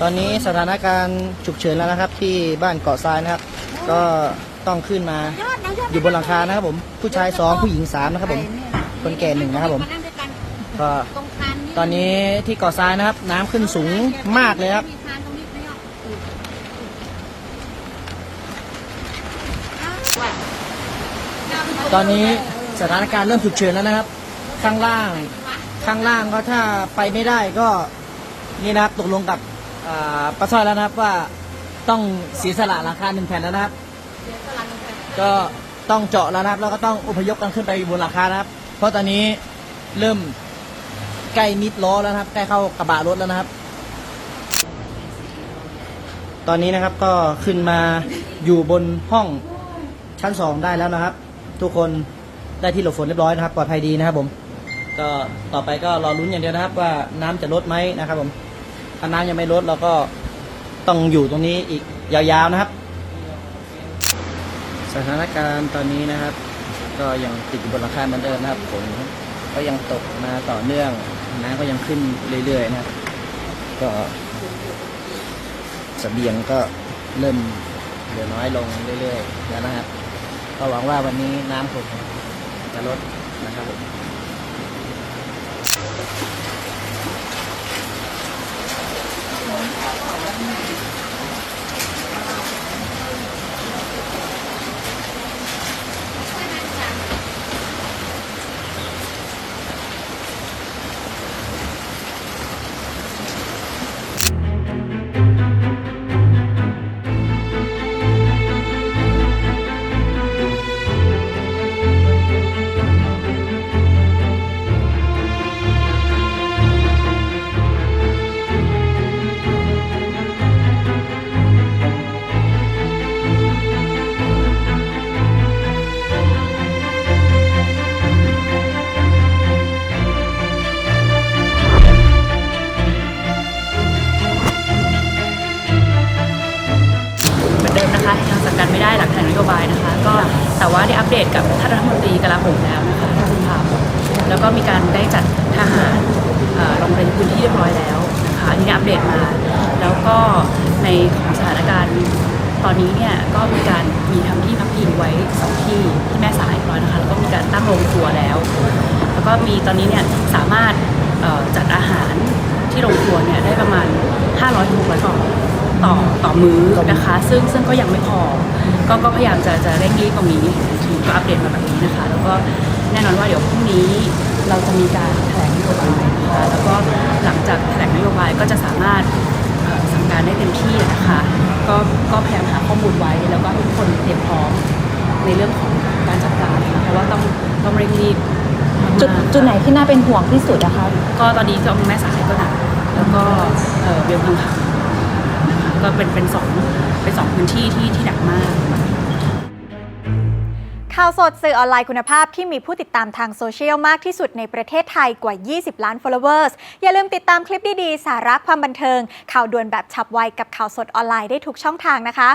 ตอนนี้สถานการณ์ฉุกเฉินแล้วนะครับ ที่บ้านเกาะทรายนะครับ ก็ต้องขึ้นมาอยู่บนหลังคานะครับผมผู้ชายสองผู้หญิงสามนะครับผมคนแก่หนึ่งนะครับผมก็ตอนนี้ที่เกาะทรายนะครับ น้ำขึ้นสูงมากเลยครับ ตอนนี้สถานการณ์เริ่มฉุกเฉินแล้วนะครับ ข้างล่าง ข้างล่างก็ถ้าไปไม่ได้ก็นี่นะครับตกลงกับ ป้าสร้อยแล้วนะครับว่าต้องเสียสละราคาหนึ่งแผ่นแล้วนะครับก็ต้องเจาะแล้วนะครับแล้วก็ต้องอพยพกันขึ้นไปบนหลังคานะครับ เพราะตอนนี้เริ่มใกล้มิดล้อแล้วนะครับใกล้เข้ากระบะรถแล้วนะครับ ตอนนี้นะครับก็ขึ้นมาอยู่บนห้องชั้นสองได้แล้วนะครับ ทุกคนได้ที่หลบฝนเรียบร้อยนะครับ ปลอดภัยดีนะครับผม ก็ต่อไปก็รอลุ้นอย่างเดียวนะครับว่าน้ำจะลดไหมนะครับผม ถ้าน้ำยังไม่ลดเราก็ต้องอยู่ตรงนี้อีกยาวๆนะครับ สถานการณ์ตอนนี้นะครับ ก็ยังติดอยู่บนหลังคาเหมือนเดิมนะครับฝนก็ยังตกมาต่อเนื่องน้ำก็ยังขึ้นเรื่อยๆนะครับ ก็เสบียงก็เริ่มเหลือน้อยลงเรื่อยๆแล้วนะครับก็หวังว่าวันนี้น้ำคงจะลดนะครับผม กัดไม่ได้หลังแถลงนโยบายนะคะ ก็แต่ว่าได้อัปเดตกับท่านรัฐมนตรีกลาโหมแล้วนะคะท่านสุภาพแล้วก็มีการได้จัดทหารเอ่อลงในพื้นที่เรียบร้อยแล้วนะคะอันนี้ได้อัปเดตมา แล้วก็ในของสถานการณ์ตอนนี้เนี่ยก็มีการมีทำที่พักพิงไว้สองที่ที่แม่สายร้อยนะคะแล้วก็มีการตั้งโรงครัวแล้ว แล้วก็มีตอนนี้เนี่ยสามารถจัดอาหารที่โรงครัวเนี่ยได้ประมาณ500-600กล่อง ต่อต่อมื้อนะคะ ซึ่งซึ่งก็ยังไม่พอ ก็ก็พยายามจะจะเร่งรีบตรงนี้ทีก็อัปเดตมาแบบนี้นะคะ แล้วก็แน่นอนว่าเดี๋ยวพรุ่งนี้เราจะมีการแถลงนโยบายนะคะแล้วก็หลังจากแถลงนโยบายก็จะสามารถเอ่อสั่งการได้เต็มที่นะคะก็ก็พยายามหาข้อมูลไว้แล้วก็ให้ทุกคนเตรียมพร้อมในเรื่องของการจัดการนะคะเพราะว่าต้องต้องเร่งรีบมากๆจุดจุดไหนที่น่าเป็นห่วงที่สุดอะคะ ก็ตอนนี้ก็แม่สายก็หนักแล้วก็เอ่อเบียงพังคำนะคะ ก็เป็นเป็นสองเป็นสองพื้นที่ที่ที่หนักมาก ข่าวสดสื่อออนไลน์คุณภาพที่มีผู้ติดตามทางโซเชียลมากที่สุดในประเทศไทยกว่า 20 ล้าน followers อย่าลืมติดตามคลิปดี ๆ สาระความบันเทิง ข่าวด่วนแบบฉับไวกับข่าวสดออนไลน์ได้ทุกช่องทางนะคะ